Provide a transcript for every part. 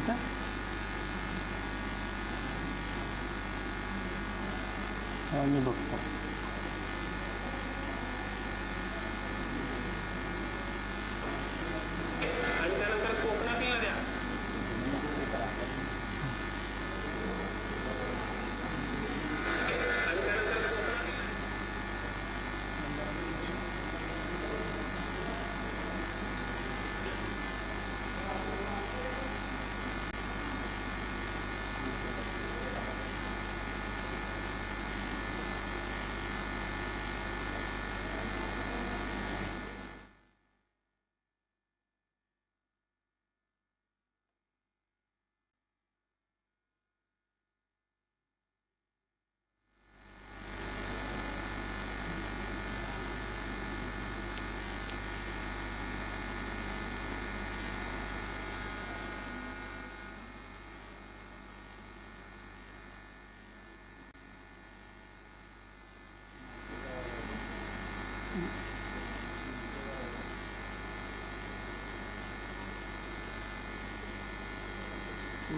येतं हा, मी बघतो आणि त्यानंतर कोकणातील नद्या आणि त्यानंतर कोकणातील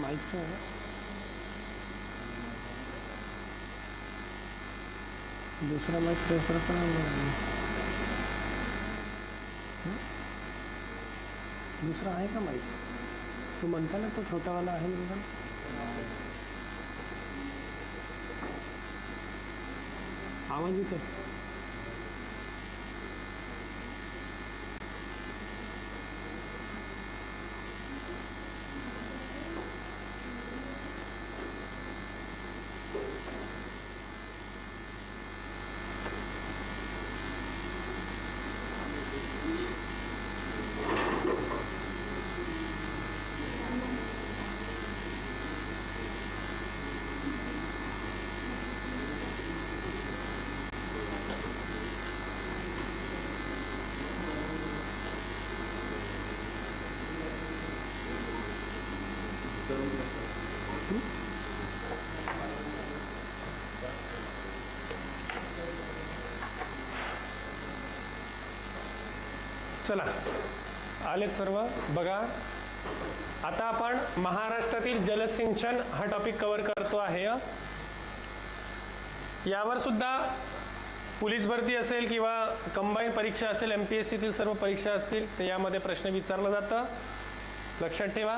माहिती आहे. दुसरा माईक दुसरा पण आहे. दुसरा आहे का माईक तू म्हणता ना तो छोटावाला आहे म्हणून. आवाज येतो चला आलेत सर्व. बघा आता आपण महाराष्ट्रातील जलसिंचन हा टॉपिक कव्हर करतो आहे. यावर सुद्धा पोलीस भरती असेल किंवा कंबाईन परीक्षा असेल एम पी एस सीतील सर्व परीक्षा असतील तर यामध्ये प्रश्न विचारलं जातं. लक्षात ठेवा.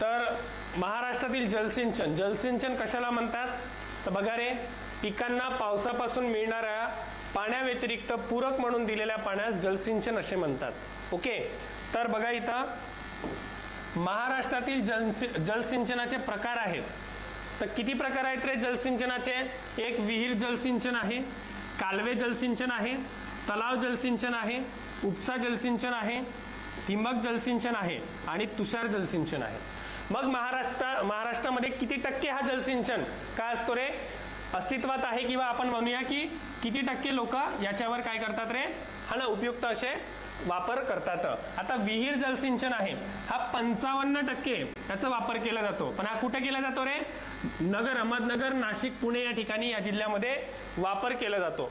तर महाराष्ट्रातील जलसिंचन जलसिंचन कशाला म्हणतात? तर बघा रे पिकांना पावसापासून मिळणाऱ्या पाण्याव्यतिरिक्त पूरक म्हणून दिलेल्या पाण्यास जलसिंचन असे म्हणतात. ओके? तर बघा इथं महाराष्ट्रातील जलसि जलसिंचनाचे प्रकार आहेत. तर किती प्रकार आहेत रे जलसिंचनाचे? एक विहीर जलसिंचन आहे कालवे जलसिंचन आहे तलाव जलसिंचन आहे उपसा जलसिंचन आहे ठिंबक जलसिंचन आहे आणि तुषार जलसिंचन आहे. मग महाराष्ट्र महाराष्ट्रामध्ये किती टक्के हा जलसिंचन? काय असतो रे? अस्तित्वात आहे किंवा आपण म्हणूया की किती टक्के लोक याच्यावर काय करतात रे? हा ना उपयुक्त असे वापर करतात. आता विहीर जलसिंचन आहे. हा पंचावन्न टक्के याचा वापर केला जातो. पण हा कुठे केला जातो रे? नगर अहमदनगर नाशिक पुणे या ठिकाणी या जिल्ह्यामध्ये वापर केला जातो.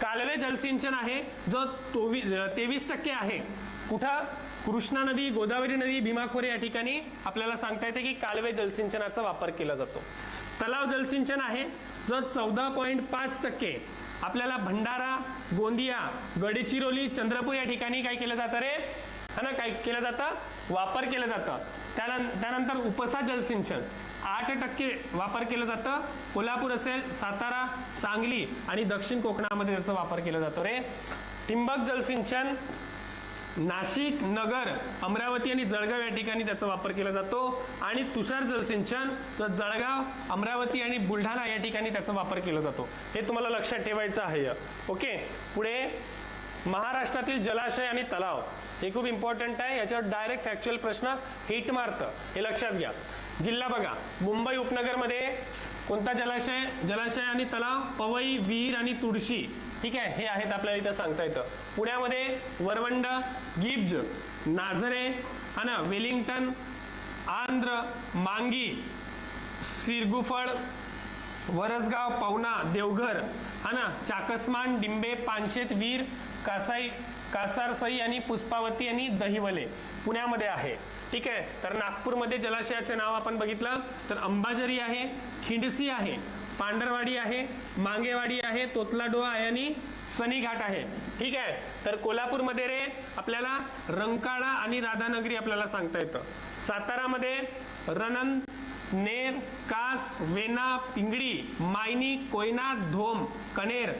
कालवे जलसिंचन आहे जो तोवी तेवीस टक्के आहे. कुठं? कृष्णा नदी गोदावरी नदी भीमाखोरे या ठिकाणी आपल्याला सांगता येते की कालवे जलसिंचनाचा वापर केला जातो. तलाव जलसिंचन आहे जो चौदा पॉईंट पाच टक्के. आपल्याला भंडारा गोंदिया गडचिरोली चंद्रपूर या ठिकाणी काय केलं जातं रे? है ना काय केलं जातं? वापर केलं जातं. त्यानं त्यानंतर उपसा जलसिंचन. आठ टक्के वापर केलं जातं. कोल्हापूर असेल सातारा सांगली आणि दक्षिण कोकणामध्ये त्याचा वापर केला जातो रे. ठिंबक जलसिंचन नाशिक नगर अमरावती आणि जळगाव या ठिकाणी त्याचा वापर केला जातो. आणि तुषार जलसिंचन तर जळगाव अमरावती आणि बुलढाणा या ठिकाणी त्याचा वापर केला जातो. हे तुम्हाला लक्षात ठेवायचं आहे. ओके? पुढे महाराष्ट्रातील जलाशय आणि तलाव. हे खूप इम्पॉर्टंट आहे. याच्यावर डायरेक्ट फॅक्च्युअल प्रश्न हिट मारतं. हे लक्षात घ्या. जिल्हा बघा. मुंबई उपनगरमध्ये कोणता जलाशय? जलाशय आणि तलाव पवई विहीर आणि तुळशी. ठीक आहे? हे आहेत आपल्याला इथं सांगता येतं. पुण्यामध्ये वरवंड गिब्ज नाझरे हा वेलिंग्टन आंध्र मांगी सिरगुफळ वरसगाव पवना देवघर हा ना चाकसमान डिंबे पानशेत वीर कासाई कासारसई आणि पुष्पावती आणि दहिवले पुण्यामध्ये आहे. ठीक आहे. तर नागपूरमध्ये जलाशयाचे नाव आपण बघितलं. तर अंबाझरी आहे खिंडसी आहे पांढरवाडी आहे मांगेवाडी आहे तोतलाडोहा आहे आणि सनी घाट आहे. ठीक आहे. तर कोल्हापूरमध्ये रे आपल्याला रंकाळा आणि राधानगरी आपल्याला सांगता येतं. सातारामध्ये रनन नेर कास वेना पिंगळी मायनी कोयना धोम कनेर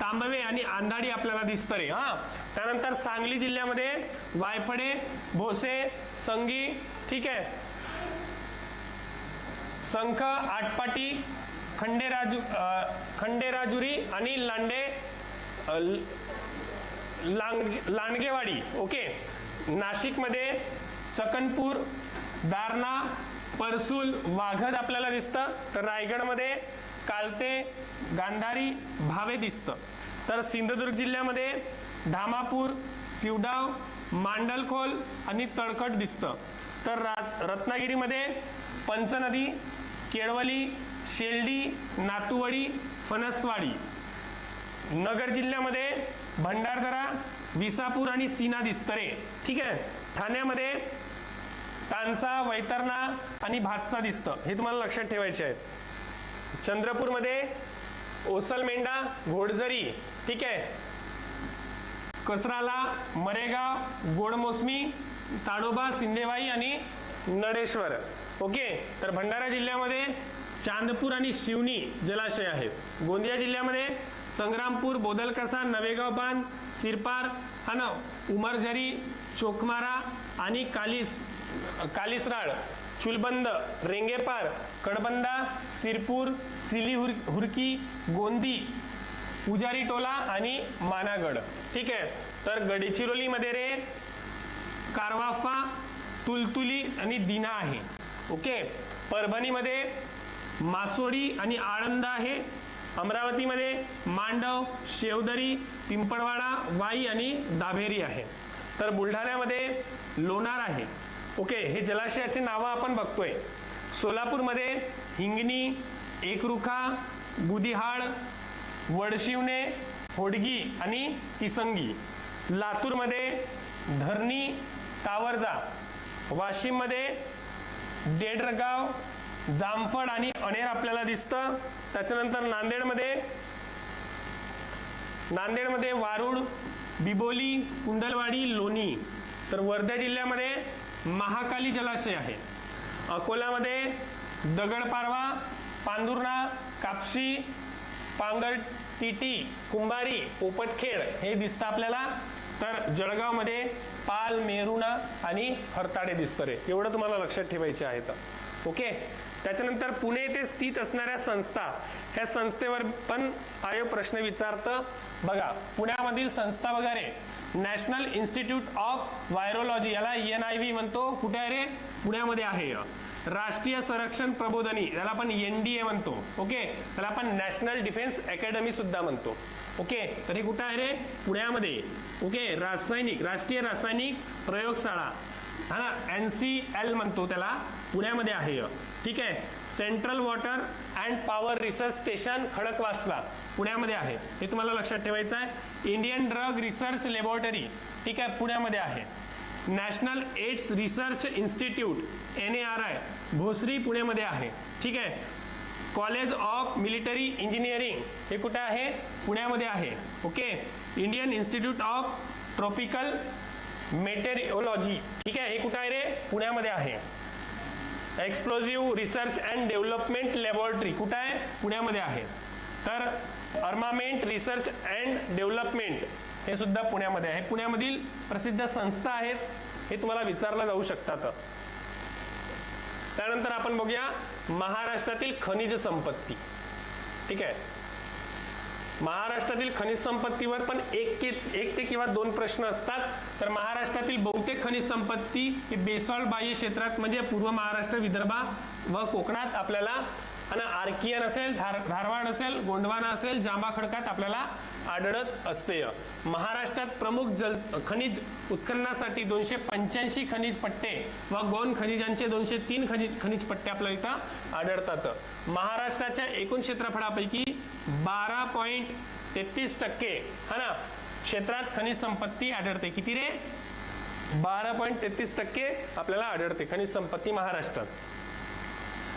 तांबवे आणि आंधाडी आपल्याला दिसतं रे हा. त्यानंतर सांगली जिल्ह्यामध्ये वायफडे भोसे संगी ठीक आहे. संख आटपाटी खंडेराजू खंडेराजुरी आणि लांडे लांग लांडगेवाडी ओके. नाशिकमध्ये चकनपूर दारणा परसूल वाघद आपल्याला दिसतं. तर रायगडमध्ये कालते गांधारी भावे दिसतं. तर सिंधुदुर्ग जिल्ह्यामध्ये धामापूर सिवडाव मांडलखोल आणि तळकट दिसतं. तर रात रत्नागिरीमध्ये पंचनदी केळवली शेल्डी नातुवडी फणसवाडी. नगर जिल्ह्यामध्ये भंडारदरा विसापूर आणि सीना दिस्तरे ठीक आहे? ठाण्यामध्ये तानसा वैतरणा आणि भातसा दिसतं. हे तुम्हाला लक्षात ठेवायचे आहे चंद्रपूरमध्ये ओसलमेंढा घोडझरी. ठीक आहे? कसराला मरेगाव गोडमोसमी ताडोबा सिंदेवाई आणि नडेश्वर ओके? तर भंडारा जिल्ह्यामध्ये चांदपूर आणि शिवनी जलाशय आहेत. गोंदिया जिल्ह्यामध्ये संग्रामपूर बोदलकसा नवेगाव बांध सिरपार हा उमरझरी चोकमारा आणि कालिस कालिसराळ चुलबंद रेंगेपार कडबंदा सिरपूर सिली हुर हुरकी गोंदी पुजारी टोला आणि मानागड. ठीक आहे? तर गडचिरोलीमध्ये रे कारवाफा तुलतुली आणि दिना आहे. ओके? परभणीमध्ये मासोडी आणि आळंद आहे. अमरावतीमध्ये मांडव शेवदरी पिंपळवाडा वाई आणि दाभेरी आहे. तर बुलढाण्यामध्ये लोणार आहे. ओके? हे जलाशयाचे नावं आपण बघतोय. सोलापूरमध्ये हिंगणी एकरुखा बुदिहाळ वडशिवणे होडगी आणि तिसंगी लातूरमध्ये धरणी तावरजा वाशिममध्ये देडरगाव जामफळ आणि अनेर आपल्याला दिसतं. त्याच्यानंतर नांदेडमध्ये नांदेडमध्ये वारुड बिबोली कुंडलवाडी लोणी. तर वर्धा जिल्ह्यामध्ये महाकाली जलाशय आहे. अकोल्यामध्ये दगडपारवा पांदुर्णा कापशी पांगर टीटी कुंभारी पोपटखेड हे दिसतं आपल्याला. तर जळगावमध्ये पाल मेरुणा आणि हरताडे दिसतं रे. एवढं तुम्हाला लक्षात ठेवायचे आहेत ओके? त्याच्यानंतर पुणे येथे स्थित असणाऱ्या संस्था. ह्या संस्थेवर पण आयोग प्रश्न विचारतं. बघा पुण्यामधील संस्था वगैरे नॅशनल इन्स्टिट्यूट ऑफ व्हायरोलॉजी याला एन आय व्ही म्हणतो. कुठे आहे रे? पुण्यामध्ये आहे. राष्ट्रीय संरक्षण प्रबोधनी त्याला आपण एन डी ए म्हणतो ओके? त्याला आपण नॅशनल डिफेन्स अकॅडमी सुद्धा म्हणतो ओके? तर हे कुठं आहे रे? पुण्यामध्ये ओके? रासायनिक राष्ट्रीय रासायनिक प्रयोगशाळा हा ना? एन सी एल म्हणतो त्याला पुण्यामध्ये आहे ठीक आहे? Central water and power research station Khadakwasla पुण्यामध्ये आहे. हे तुम्हाला लक्षात ठेवायचं आहे. इंडियन ड्रग रिसर्च लॅबोरेटरी ठीक आहे? पुण्यामध्ये आहे. National AIDS research institute, N A R I, Bhosari पुण्यामध्ये आहे. ठीक आहे? कॉलेज ऑफ़ मिलिटरी इंजिनिअरिंग, हे कुठे आहे? पुण्यामध्ये आहे. Okay? Indian institute of tropical meteorology. ठीक हे कुठं आहे रे? पुण्यामध्ये आहे. Explosive research and development laboratory कुठं आहे? पुण्यामध्ये आहे. तर अर्मामेंट रिसर्च अँड डेव्हलपमेंट. हे सुद्धा पुण्यामध्ये आहे. पुण्यामधील प्रसिद्ध संस्था आहेत हे तुम्हाला विचारलं जाऊ शकतात. त्यानंतर आपण बघूया महाराष्ट्रातील खनिज संपत्ती. ठीक आहे? महाराष्ट्रातील खनिज संपत्तीवर पण एक के एक ते किंवा दोन प्रश्न असतात. तर महाराष्ट्रातील बहुतेक खनिज संपत्ती ही बेसॉल्ट बाह्य क्षेत्रात म्हणजे पूर्व महाराष्ट्र विदर्भ व कोकणात आपल्याला आणि आर्कियन असेल धार धारवाड असेल गोंडवाना असेल जांबा खडकात आपल्याला आढळत असते. महाराष्ट्रात प्रमुख जल खनिज उत्खननासाठी दोनशे पंच्याऐंशी खनिज पट्टे व गौण खनिजांचे दोनशे तीन खनिज खनिज पट्टे आपल्याला इथं आढळतात. महाराष्ट्राच्या एकूण क्षेत्रफळापैकी बारा पॉईंट तेहतीस टक्के हा ना? क्षेत्रात खनिज संपत्ती आढळते. किती रे? बारा पॉईंट तेहतीस टक्के आपल्याला आढळते खनिज संपत्ती महाराष्ट्रात.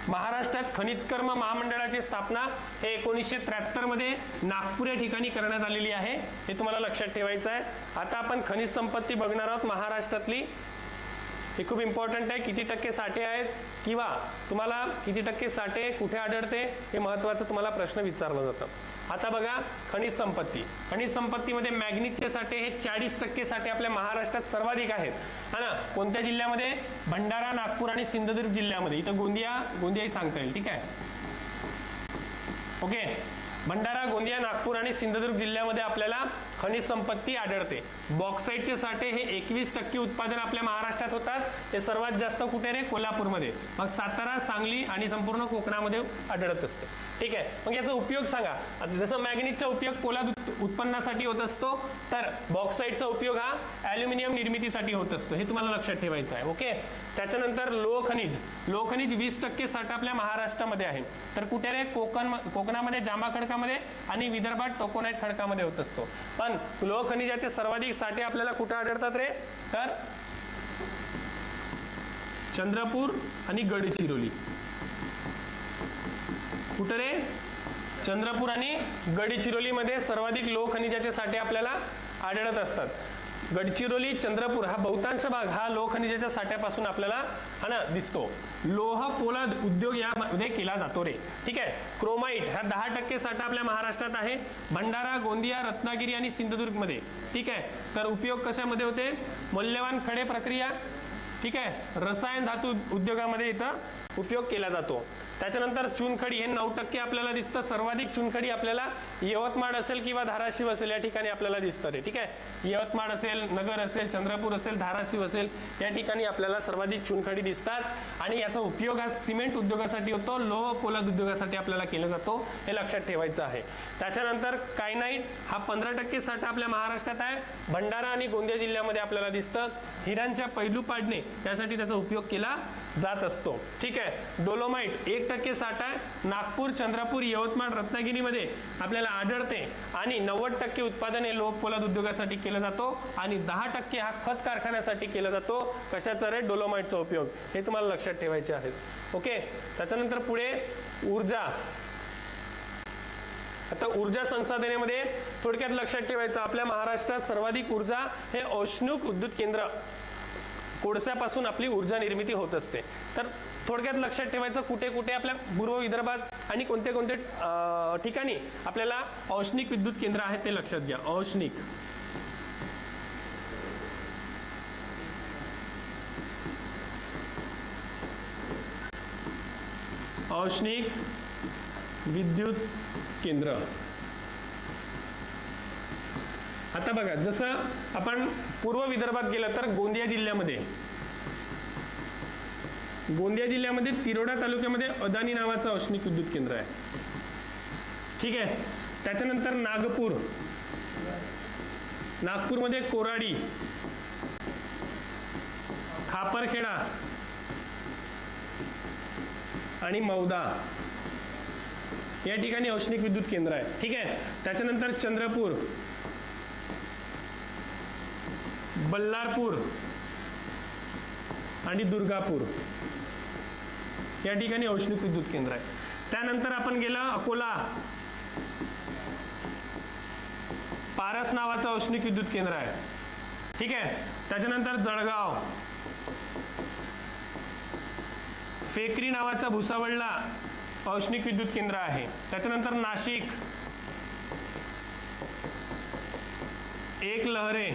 महाराष्ट्रात खनिज कर्म महामंडळाची स्थापना हे एकोणीसशे त्र्याहत्तरमध्ये नागपूर या ठिकाणी करण्यात आलेली आहे. हे तुम्हाला लक्षात ठेवायचं आहे. आता आपण खनिज संपत्ती बघणार आहोत महाराष्ट्रातली. हे खूप इम्पॉर्टंट आहे. किती टक्के साठे आहेत किंवा तुम्हाला किती टक्के साठे कुठे आढळते हे महत्त्वाचं तुम्हाला प्रश्न विचारलं जातं. आता बघा खनिज संपत्ती. खनिज संपत्तीमध्ये मॅग्नीजचे साठे हे चाळीस टक्के साठे आपल्या महाराष्ट्रात सर्वाधिक आहेत. हा ना? कोणत्या जिल्ह्यामध्ये? भंडारा नागपूर आणि सिंधुदुर्ग जिल्ह्यामध्ये. इथं गोंदिया गोंदियाही सांगता येईल ठीक आहे? ओके? भंडारा गोंदिया नागपूर आणि सिंधुदुर्ग जिल्ह्यामध्ये आपल्याला खनिज संपत्ती आढळते. बॉक्साईटचे साठे हे एकवीस टक्के उत्पादन आपल्या महाराष्ट्रात होतात. ते सर्वात जास्त कुठे रे? कोल्हापूरमध्ये. मग सातारा सांगली आणि संपूर्ण कोकणामध्ये आढळत असते. ठीक आहे? मग याचा उपयोग सांगा. आता जसं मॅग्नेटचा उपयोग पोलाद उत्पन्नासाठी होत असतो तर बॉक्साईटचा उपयोग हा ॲल्युमिनियम निर्मितीसाठी होत असतो. हे तुम्हाला लक्षात ठेवायचं आहे. ओके? त्याच्यानंतर लोखनिज लोखनिज वीस टक्के साठा आपल्या महाराष्ट्रामध्ये आहे. तर कुठे रे? कोकण कोकणामध्ये जांबा खडकामध्ये आणि विदर्भात टोकोनाईट खडकामध्ये होत असतो. पण लोह खनिजाचे सर्वाधिक साठे आपल्याला कुठे आढळतात रे? तर चंद्रपूर आणि गडचिरोली. कुठं रे? चंद्रपूर आणि गडचिरोलीमध्ये सर्वाधिक लोह खनिजाचे साठे आपल्याला आढळत असतात. गडचिरोली चंद्रपूर हा बहुतांश भाग हा लोहखनिजाच्या साठ्यापासून आपल्याला हा ना दिसतो. लोह पोलाद उद्योग यामध्ये केला जातो रे. ठीक आहे? क्रोमाईट हा दहा टक्के साठा आपल्या महाराष्ट्रात आहे. भंडारा गोंदिया रत्नागिरी आणि सिंधुदुर्गमध्ये. ठीक आहे? तर उपयोग कशामध्ये होते? मौल्यवान खडे प्रक्रिया. ठीक आहे? रसायन धातू उद्योगामध्ये इथं उपयोग केला जातो. त्याच्यानंतर चुनखडी हे नऊ टक्के आपल्याला दिसतं. सर्वाधिक चुनखडी आपल्याला यवतमाळ असेल किंवा धाराशिव असेल या ठिकाणी आपल्याला दिसतं ते ठीक आहे? यवतमाळ असेल नगर असेल चंद्रपूर असेल धाराशिव असेल या ठिकाणी आपल्याला सर्वाधिक चुनखडी दिसतात. आणि याचा उपयोग हा सिमेंट उद्योगासाठी होतो लोह पोलाद उद्योगासाठी आपल्याला केला जातो हे लक्षात ठेवायचं आहे. त्याच्यानंतर कायनाईट हा पंधरा टक्के साठा आपल्या महाराष्ट्रात आहे. भंडारा आणि गोंदिया जिल्ह्यामध्ये आपल्याला दिसतं. हिरांच्या पैलू पाडणे त्यासाठी त्याचा उपयोग केला जात असतो ठीक आहे? डोलोमाइट एक टक्के साठा नागपूर चंद्रपूर यवतमाळ रत्नागिरीमध्ये आपल्याला आढळते. आणि नव्वद टक्के उत्पादन हे लोह पोलाद उद्योगासाठी केलं जातो आणि दहा टक्के हा खत कारखान्यासाठी केला जातो. कशाचा रे? डोलोमाइटचा उपयोग. हे तुम्हाला लक्षात ठेवायचे आहेत. ओके? त्याच्यानंतर पुढे ऊर्जा. आता ऊर्जा संसाधनेमध्ये थोडक्यात लक्षात ठेवायचं आपल्या महाराष्ट्रात सर्वाधिक ऊर्जा हे औष्णिक विद्युत केंद्र. कोळसापासून आपली ऊर्जा निर्मिती होत असते. तर थोडक्यात लक्षात ठेवायचं कुठे कुठे आपल्या पूर्व विदर्भात आणि कोणते कोणते ठिकाणी आपल्याला औष्णिक विद्युत केंद्र आहेत ते लक्षात घ्या. औष्णिक. औष्णिक विद्युत केंद्र. आता बघा जसं आपण पूर्व विदर्भात गेलं तर गोंदिया जिल्ह्यामध्ये गोंदिया जिल्ह्यामध्ये तिरोडा तालुक्यामध्ये अदानी नावाचं औष्णिक विद्युत केंद्र आहे. ठीक आहे? त्याच्यानंतर नागपूर. नागपूरमध्ये कोराडी. खापरखेडा. आणि मौदा. या ठिकाणी औष्णिक विद्युत केंद्र आहे. ठीक आहे? त्याच्यानंतर चंद्रपूर. बल्लारपूर. आणि दुर्गापूर. या ठिकाणी औष्णिक विद्युत केंद्र आहे. त्यानंतर आपण गेला अकोला. पारस नावाचं औष्णिक विद्युत केंद्र आहे. ठीक आहे? त्याच्यानंतर जळगाव. फेकरी नावाचा भुसावळला औष्णिक विद्युत केंद्र आहे. त्याच्यानंतर नाशिक. एक लहरे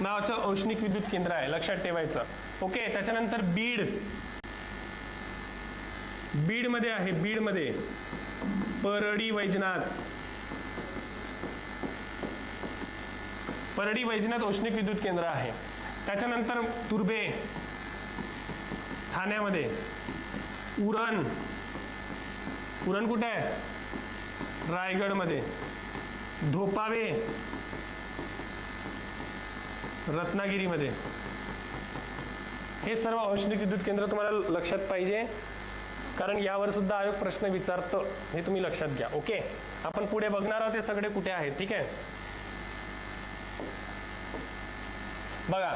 नावाचं औष्णिक विद्युत केंद्र आहे लक्षात ठेवायचं. ओके? त्याच्यानंतर बीड. बीडमध्ये आहे बीडमध्ये. परडी वैजनाथ. परडी वैजनाथ औष्णिक विद्युत केंद्र आहे. त्याच्यानंतर तुर्भे. ठाण्यामध्ये. उरण. उरण कुठे आहे? रायगडमध्ये. धोपावे. रत्नागिरीमध्ये. हे सर्व औष्णिक विद्युत केंद्र तुम्हाला लक्षात पाहिजे. कारण यावर सुद्धा आयोग प्रश्न विचारतो. हे तुम्ही लक्षात घ्या. ओके? आपण पुढे बघणार आहोत ते सगळे कुठे आहेत ठीक आहे? बघा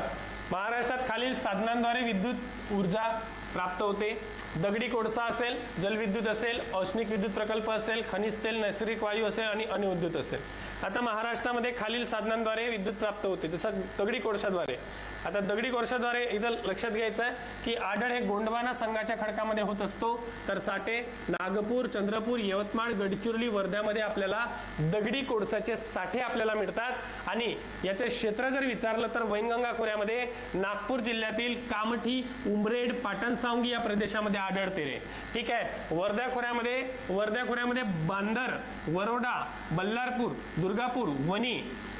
महाराष्ट्रात खालील साधनांद्वारे विद्युत ऊर्जा प्राप्त होते. दगडी कोळसा असेल जलविद्युत असेल औष्णिक विद्युत प्रकल्प असेल खनिज तेल नैसर्गिक वायू असेल आणि अणुविद्युत असेल. आता महाराष्ट्रामध्ये खालील साधनांद्वारे विद्युत प्राप्त होते. जसं दगडी कोळशाद्वारे. आता दगडी कोळशाद्वारे इथं लक्षात घ्यायचं आहे की आढळ हे गोंडवाना संघाच्या खडकामध्ये होत असतो. तर साठे नागपूर चंद्रपूर यवतमाळ गडचिरोली वर्ध्यामध्ये आपल्याला दगडी कोळसाचे साठे आपल्याला मिळतात. आणि याचे क्षेत्र जर विचारलं तर वैनगंगा खोऱ्यामध्ये नागपूर जिल्ह्यातील कामठी उमरेड पाटणसावंगी या प्रदेशामध्ये आढळते रे. ठीक आहे? वर्धा खोऱ्यामध्ये वर्धा खोऱ्यामध्ये बांदर वरोडा बल्लारपूर दुर्गापूर वणी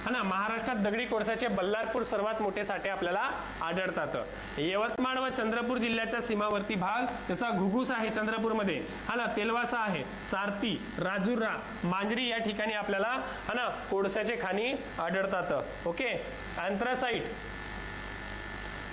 हा ना? महाराष्ट्रात दगडी कोळसाचे बल्लारपूर सर्वात मोठे साठे आपल्याला आढळतात. यवतमाळ व चंद्रपूर जिल्ह्याचा सीमावर्ती भाग जसा घुगुस आहे चंद्रपूरमध्ये हा ना तेलवासा आहे सारती राजुरा मांजरी या ठिकाणी आपल्याला हा ना कोळसाचे खाणी आढळतात. ओके? अँथ्रासाईट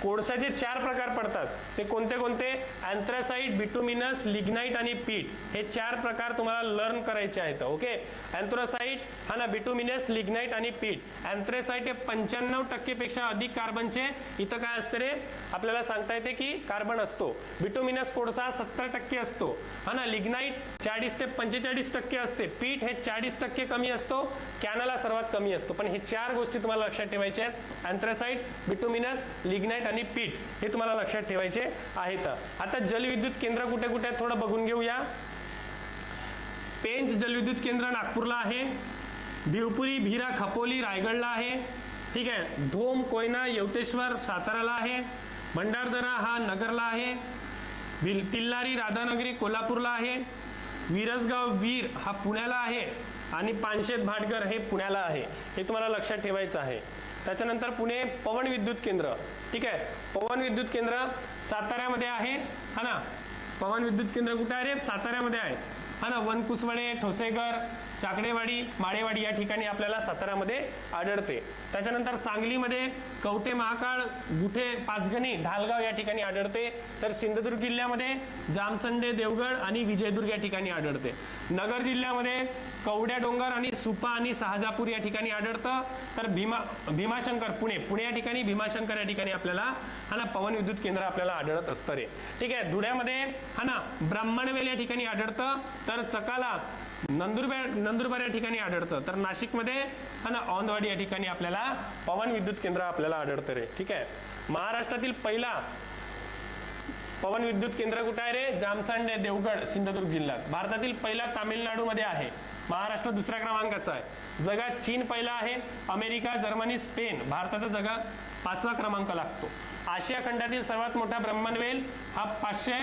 कोळसाचे चार प्रकार पडतात. ते कोणते कोणते? अँथ्रासाईट बिटुमिनस लिग्नाईट आणि पीठ हे चार प्रकार तुम्हाला लर्न करायचे आहेत ओके अँथ्रासाईट हा ना बिटुमिनस लिग्नाईट आणि पीठ अँथ्रासाईट हे पंच्याण्णव टक्केपेक्षा अधिक कार्बनचे इथं काय असते रे? आपल्याला सांगता येते की कार्बन असतो. बिटुमिनस कोळसा सत्तर टक्के असतो. हा ना लिग्नाईट चाळीस ते पंचेचाळीस टक्के असते. पीठ हे चाळीस टक्के कमी असतो. कॅनला सर्वात कमी असतो. पण हे चार गोष्टी तुम्हाला लक्षात ठेवायच्या आहेत. अँथ्रासाईट बिटुमिनस लिग्नाईट आणि पीठ हे तुम्हाला लक्षात ठेवायचे आहेत. आता जलविद्युत केंद्र कुठे कुठे आहेत थोडं बघून घेऊया. पेंच जलविद्युत केंद्र नागपूरला आहे. भिवपुरी भिरा खपोली रायगडला आहे. ठीक आहे. धोम कोयना यवतेश्वर साताराला आहे. भंडारदरा हा नगरला आहे. भिल तिल्लारी राधानगरी कोल्हापूरला आहे. विरसगाव वीर हा पुण्याला आहे. आणि पानशेत भाटघर हे पुण्याला आहे. हे तुम्हाला लक्षात ठेवायचं आहे. त्याच्यानंतर पुणे पवन विद्युत केंद्र. ठीक आहे? पवन विद्युत केंद्र साताऱ्यामध्ये आहे. हा ना? पवन विद्युत केंद्र कुठे आहे रे? साताऱ्यामध्ये आहे. हा ना वनकुसवडे ठोसेघर चाकडेवाडी माळेवाडी या ठिकाणी आपल्याला सातारामध्ये आढळते. त्याच्यानंतर सांगलीमध्ये कवठे महाकाळ गुठे पाचगणी ढालगाव या ठिकाणी आढळते. तर सिंधुदुर्ग जिल्ह्यामध्ये जामसंडे देवगड आणि विजयदुर्ग या ठिकाणी आढळते. नगर जिल्ह्यामध्ये कवड्या डोंगर आणि सुपा आणि शहाजापूर या ठिकाणी आढळतं. तर भीमा भीमाशंकर पुणे पुणे या ठिकाणी भीमाशंकर या ठिकाणी आपल्याला हा ना पवन विद्युत केंद्र आपल्याला आढळत असतं रे. ठीक आहे धुळ्यामध्ये हा ना ब्राह्मणवेल या ठिकाणी आढळतं. तर चकाला नंदुरबार नंदुरबार या ठिकाणी आढळतं. तर नाशिकमध्ये आणि औंदवाडी या ठिकाणी आपल्याला पवन विद्युत केंद्र आपल्याला आढळतं रे. ठीक आहे? महाराष्ट्रातील पहिला पवन विद्युत केंद्र कुठे आहे रे? जामसांडे देवगड सिंधुदुर्ग जिल्ह्यात. भारतातील पहिला तामिळनाडूमध्ये आहे. महाराष्ट्र दुसऱ्या क्रमांकाचा आहे. जगात चीन पहिला आहे अमेरिका जर्मनी स्पेन. भारताचा जगात पाचवा क्रमांक लागतो. आशिया खंडातील सर्वात मोठा ब्रह्मणवेल हा पाचशे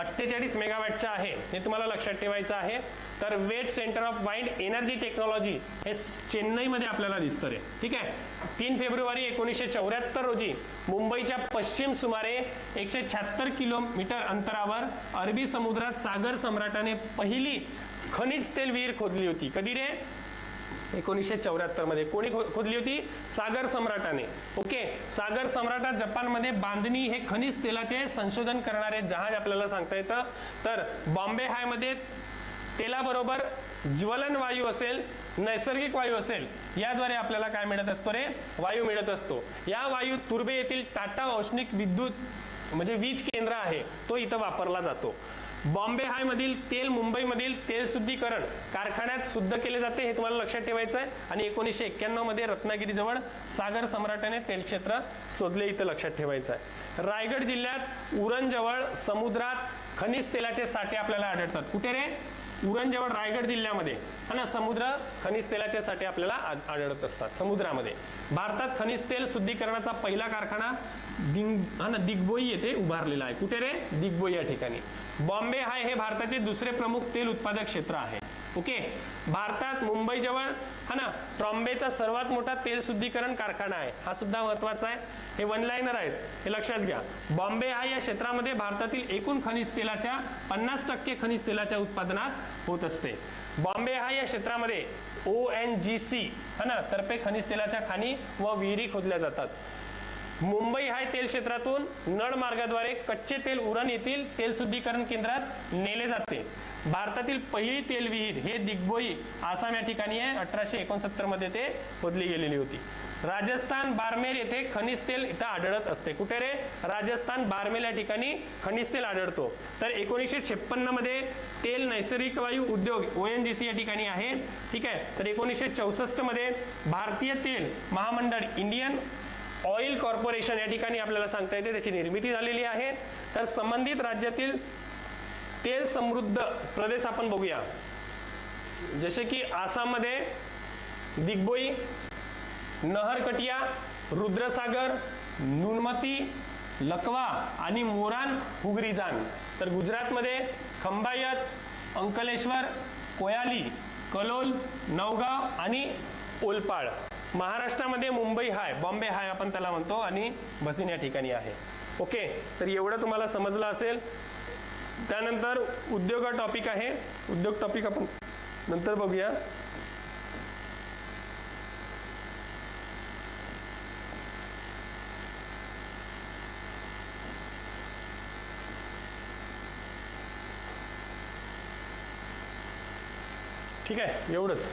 अठ्ठेचाळीस मेगावॅटचा आहे हे तुम्हाला लक्षात ठेवायचं आहे. तर wet centre of wind energy technology हे चेन्नईमध्ये आपल्याला दिसतं रे ठीक आहे? तीन फेब्रुवारी एकोणीसशे चौऱ्याहत्तर रोजी मुंबईच्या पश्चिम सुमारे एकशे शहात्तर किलोमीटर अंतरावर अरबी समुद्रात सागर सम्राटाने पहिली खनिज तेल विहीर खोदली होती. कधी रे? एकोणीसशे चौऱ्याहत्तरमध्ये कोणी खो- खोदली होती? सागर सम्राटाने. ओके? सागर सम्राटा जपानमध्ये बांधणी हे खनिज तेलाचे संशोधन करणारे जहाज आपल्याला सांगता येतं. तर बॉम्बे हायमध्ये तेलाबरोबर ज्वलन वायू असेल नैसर्गिक वायू असेल याद्वारे आपल्याला काय मिळत असतो रे? वायू मिळत असतो. या वायू तुर्बे येथील टाटा औष्णिक विद्युत म्हणजे वीज केंद्र आहे तो इथं वापरला जातो. बॉम्बे हाय मधील तेल मुंबईमधील तेल शुद्धीकरण कारखान्यात शुद्ध केले जाते हे तुम्हाला लक्षात ठेवायचं आहे. आणि एकोणीसशे एक्क्याण्णवमध्ये रत्नागिरीजवळ सागर सम्राटाने तेल क्षेत्र शोधले इथं लक्षात ठेवायचं आहे. रायगड जिल्ह्यात उरणजवळ समुद्रात खनिज तेलाचे साठे आपल्याला आढळतात. कुठे रे? उरणजवळ रायगड जिल्ह्यामध्ये हा ना समुद्र खनिज तेलाचे साठे आपल्याला आढळत असतात समुद्रामध्ये. भारतात खनिज तेल शुद्धीकरणाचा पहिला कारखाना दिंग हा ना दिग्बोई येथे उभारलेला आहे. कुठे रे? दिग्बोई या ठिकाणी. बॉम्बे हाय हे भारताचे दुसरे प्रमुख तेल उत्पादक क्षेत्र आहे. ओके? भारतात मुंबईजवळ हा ना ट्रॉम्बेचा सर्वात मोठा तेल शुद्धीकरण कारखाना आहे. हा सुद्धा महत्त्वाचा आहे. हे वन लाईनर आहेत. हे लक्षात घ्या. बॉम्बे हा या क्षेत्रामध्ये भारतातील एकूण खनिज तेलाच्या पन्नास टक्के खनिज तेलाच्या उत्पादनात होत असते. बॉम्बे हा या क्षेत्रामध्ये ओ एन जी सी हा ना तर्फे खनिज तेलाच्या खाणी व विहिरी खोदल्या जातात. मुंबई हाय तेल क्षेत्रातून नळ मार्गाद्वारे कच्चे तेल उरण येथील तेल शुद्धीकरण केंद्रात नेले जाते. भारतातील पहिली तेल विहीर हे दिग्बोई आसाम या ठिकाणी आहे. अठराशे एकोणसत्तरमध्ये ते खोदली गेलेली होती. राजस्थान बारमेर येथे खनिज तेल इथं आढळत असते. कुठे रे? राजस्थान बारमेर या ठिकाणी खनिज तेल आढळतो. तर एकोणीसशे छप्पन्नमध्ये तेल नैसर्गिक वायू उद्योग ओ एन जी सी या ठिकाणी आहे. ठीक आहे? तर एकोणीसशे चौसष्टमध्ये भारतीय तेल महामंडळ इंडियन ऑइल कॉर्पोरेशन या ठिकाणी आपल्याला सांगता येते त्याची निर्मिती झालेली आहे. तर संबंधित राज्यातील तेल समृद्ध प्रदेश आपण बघूया. जसे की आसाममध्ये दिग्बोई नहरकटिया रुद्रसागर नुनमती लकवा आणि मोरान हुगरीजान तर गुजरातमध्ये खंबायत अंकलेश्वर कोयाली कलोल नवगाव आणि ओलपाड महाराष्ट्रामध्ये मुंबई हाय बॉम्बे हाय आपण त्याला म्हणतो आणि भसीन या ठिकाणी आहे. ओके तर एवढं तुम्हाला समजलं असेल. त्यानंतर उद्योग टॉपिक आहे. उद्योग टॉपिक आपण नंतर बघूया. ठीक आहे एवढंच.